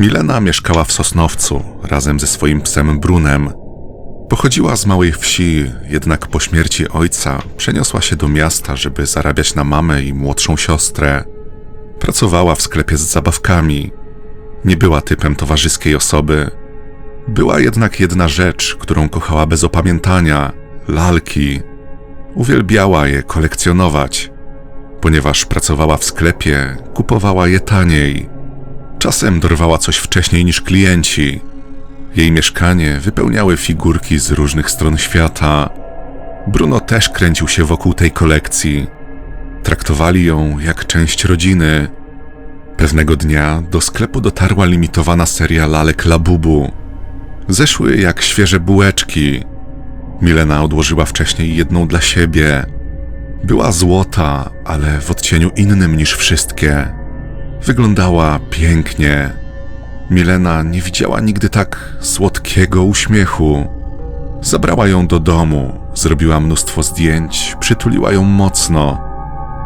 Milena mieszkała w Sosnowcu razem ze swoim psem Brunem. Pochodziła z małej wsi, jednak po śmierci ojca przeniosła się do miasta, żeby zarabiać na mamę i młodszą siostrę. Pracowała w sklepie z zabawkami. Nie była typem towarzyskiej osoby. Była jednak jedna rzecz, którą kochała bez opamiętania lalki. Uwielbiała je kolekcjonować. Ponieważ pracowała w sklepie, kupowała je taniej. Czasem dorwała coś wcześniej niż klienci. Jej mieszkanie wypełniały figurki z różnych stron świata. Bruno też kręcił się wokół tej kolekcji. Traktowali ją jak część rodziny. Pewnego dnia do sklepu dotarła limitowana seria lalek Labubu. Zeszły jak świeże bułeczki. Milena odłożyła wcześniej jedną dla siebie. Była złota, ale w odcieniu innym niż wszystkie. Wyglądała pięknie. Milena nie widziała nigdy tak słodkiego uśmiechu. Zabrała ją do domu, zrobiła mnóstwo zdjęć, przytuliła ją mocno.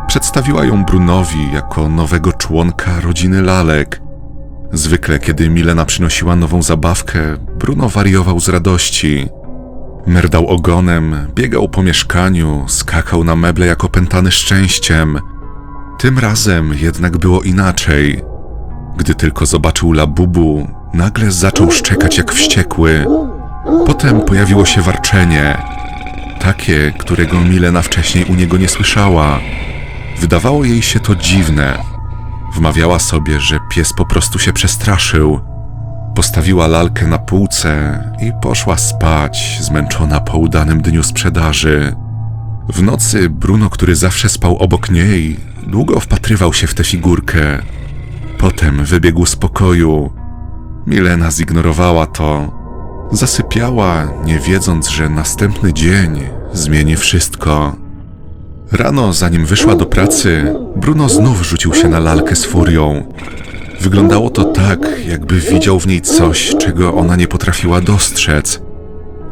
Przedstawiła ją Brunowi jako nowego członka rodziny lalek. Zwykle, kiedy Milena przynosiła nową zabawkę, Bruno wariował z radości. Merdał ogonem, biegał po mieszkaniu, skakał na meble jak opętany szczęściem. Tym razem jednak było inaczej. Gdy tylko zobaczył Labubu, nagle zaczął szczekać jak wściekły. Potem pojawiło się warczenie. Takie, którego Milena wcześniej u niego nie słyszała. Wydawało jej się to dziwne. Wmawiała sobie, że pies po prostu się przestraszył. Postawiła lalkę na półce i poszła spać, zmęczona po udanym dniu sprzedaży. W nocy Bruno, który zawsze spał obok niej, długo wpatrywał się w tę figurkę. Potem wybiegł z pokoju. Milena zignorowała to. Zasypiała, nie wiedząc, że następny dzień zmieni wszystko. Rano, zanim wyszła do pracy, Bruno znów rzucił się na lalkę z furią. Wyglądało to tak, jakby widział w niej coś, czego ona nie potrafiła dostrzec.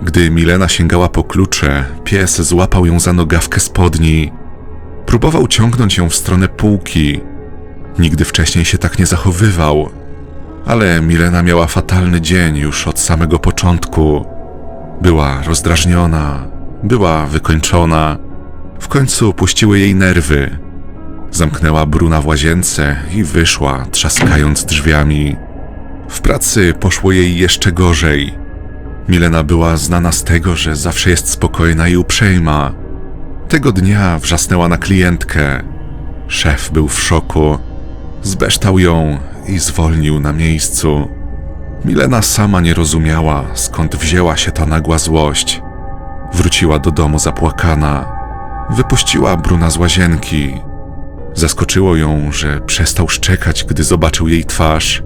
Gdy Milena sięgała po klucze, pies złapał ją za nogawkę spodni. Próbował ciągnąć ją w stronę półki. Nigdy wcześniej się tak nie zachowywał. Ale Milena miała fatalny dzień już od samego początku. Była rozdrażniona, była wykończona. W końcu puściły jej nerwy. Zamknęła Bruna w łazience i wyszła, trzaskając drzwiami. W pracy poszło jej jeszcze gorzej. Milena była znana z tego, że zawsze jest spokojna i uprzejma. Tego dnia wrzasnęła na klientkę. Szef był w szoku. Zbeształ ją i zwolnił na miejscu. Milena sama nie rozumiała, skąd wzięła się ta nagła złość. Wróciła do domu zapłakana. Wypuściła Bruna z łazienki. Zaskoczyło ją, że przestał szczekać, gdy zobaczył jej twarz.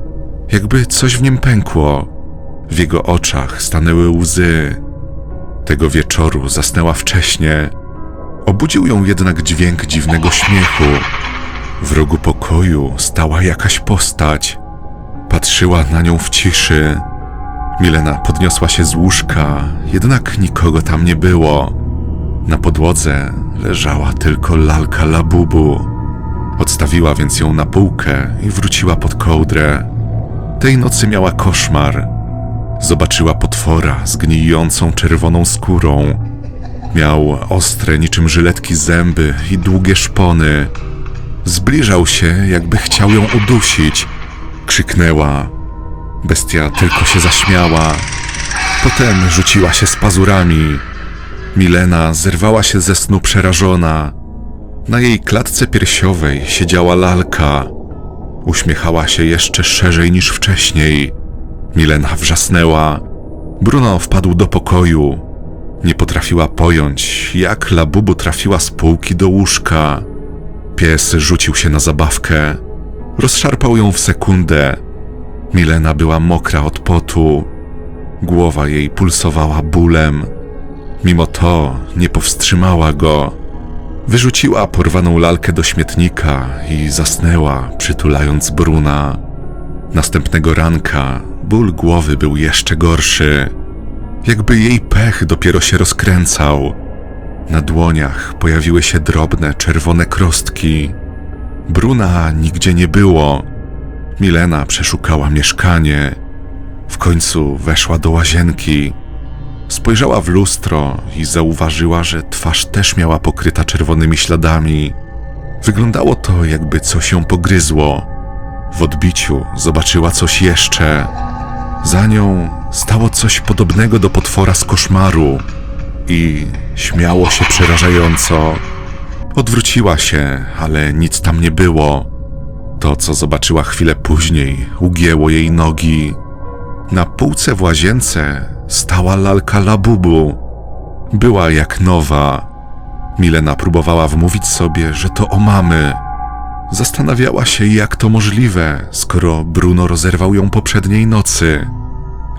Jakby coś w nim pękło. W jego oczach stanęły łzy. Tego wieczoru zasnęła wcześnie. Obudził ją jednak dźwięk dziwnego śmiechu. W rogu pokoju stała jakaś postać. Patrzyła na nią w ciszy. Milena podniosła się z łóżka, jednak nikogo tam nie było. Na podłodze leżała tylko lalka labubu. Odstawiła więc ją na półkę i wróciła pod kołdrę. Tej nocy miała koszmar. Zobaczyła potwora z gnijącą czerwoną skórą. Miał ostre niczym żyletki zęby i długie szpony. Zbliżał się, jakby chciał ją udusić. Krzyknęła. Bestia tylko się zaśmiała. Potem rzuciła się z pazurami. Milena zerwała się ze snu przerażona. Na jej klatce piersiowej siedziała lalka. Uśmiechała się jeszcze szerzej niż wcześniej. Milena wrzasnęła. Bruno wpadł do pokoju. Nie potrafiła pojąć, jak Labubu trafiła z półki do łóżka. Pies rzucił się na zabawkę. Rozszarpał ją w sekundę. Milena była mokra od potu. Głowa jej pulsowała bólem. Mimo to nie powstrzymała go. Wyrzuciła porwaną lalkę do śmietnika i zasnęła, przytulając Bruna. Następnego ranka ból głowy był jeszcze gorszy. Jakby jej pech dopiero się rozkręcał. Na dłoniach pojawiły się drobne, czerwone krostki. Bruna nigdzie nie było. Milena przeszukała mieszkanie. W końcu weszła do łazienki. Spojrzała w lustro i zauważyła, że twarz też miała pokryta czerwonymi śladami. Wyglądało to, jakby coś ją pogryzło. W odbiciu zobaczyła coś jeszcze. Za nią stało coś podobnego do potwora z koszmaru i śmiało się przerażająco. Odwróciła się, ale nic tam nie było. To, co zobaczyła chwilę później, ugięło jej nogi. Na półce w łazience stała lalka Labubu. Była jak nowa. Milena próbowała wmówić sobie, że to o mamy. Zastanawiała się, jak to możliwe, skoro Bruno rozerwał ją poprzedniej nocy.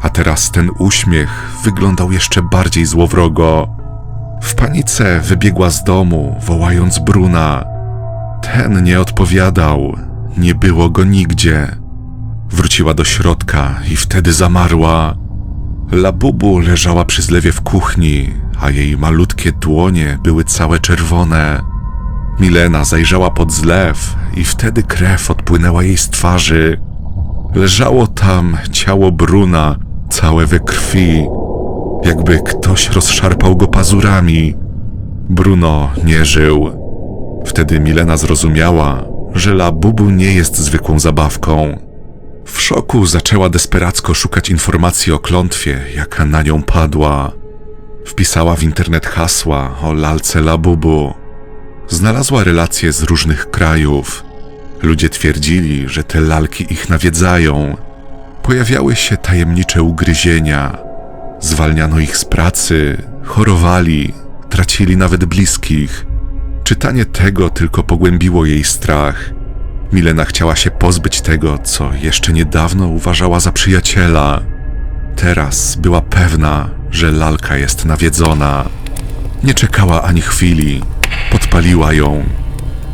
A teraz ten uśmiech wyglądał jeszcze bardziej złowrogo. W panice wybiegła z domu, wołając Bruna. Ten nie odpowiadał, nie było go nigdzie. Wróciła do środka i wtedy zamarła. Labubu leżała przy zlewie w kuchni, a jej malutkie dłonie były całe czerwone. Milena zajrzała pod zlew i wtedy krew odpłynęła jej z twarzy. Leżało tam ciało Bruna, całe we krwi, jakby ktoś rozszarpał go pazurami. Bruno nie żył. Wtedy Milena zrozumiała, że Labubu nie jest zwykłą zabawką. W szoku zaczęła desperacko szukać informacji o klątwie, jaka na nią padła. Wpisała w internet hasła o lalce Labubu. Znalazła relacje z różnych krajów. Ludzie twierdzili, że te lalki ich nawiedzają. Pojawiały się tajemnicze ugryzienia. Zwalniano ich z pracy, chorowali, tracili nawet bliskich. Czytanie tego tylko pogłębiło jej strach. Milena chciała się pozbyć tego, co jeszcze niedawno uważała za przyjaciela. Teraz była pewna, że lalka jest nawiedzona. Nie czekała ani chwili. Podpaliła ją.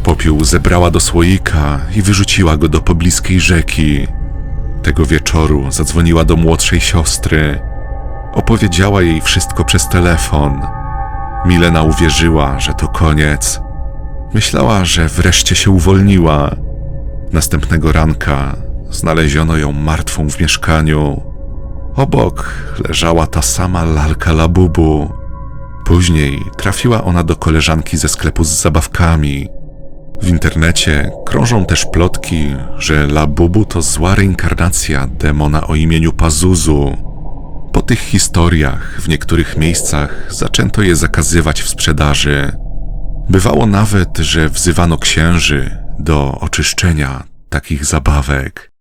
Popiół zebrała do słoika i wyrzuciła go do pobliskiej rzeki. Tego wieczoru zadzwoniła do młodszej siostry. Opowiedziała jej wszystko przez telefon. Milena uwierzyła, że to koniec. Myślała, że wreszcie się uwolniła. Następnego ranka znaleziono ją martwą w mieszkaniu. Obok leżała ta sama lalka Labubu. Później trafiła ona do koleżanki ze sklepu z zabawkami. W internecie krążą też plotki, że Labubu to zła reinkarnacja demona o imieniu Pazuzu. Po tych historiach w niektórych miejscach zaczęto je zakazywać w sprzedaży. Bywało nawet, że wzywano księży do oczyszczenia takich zabawek.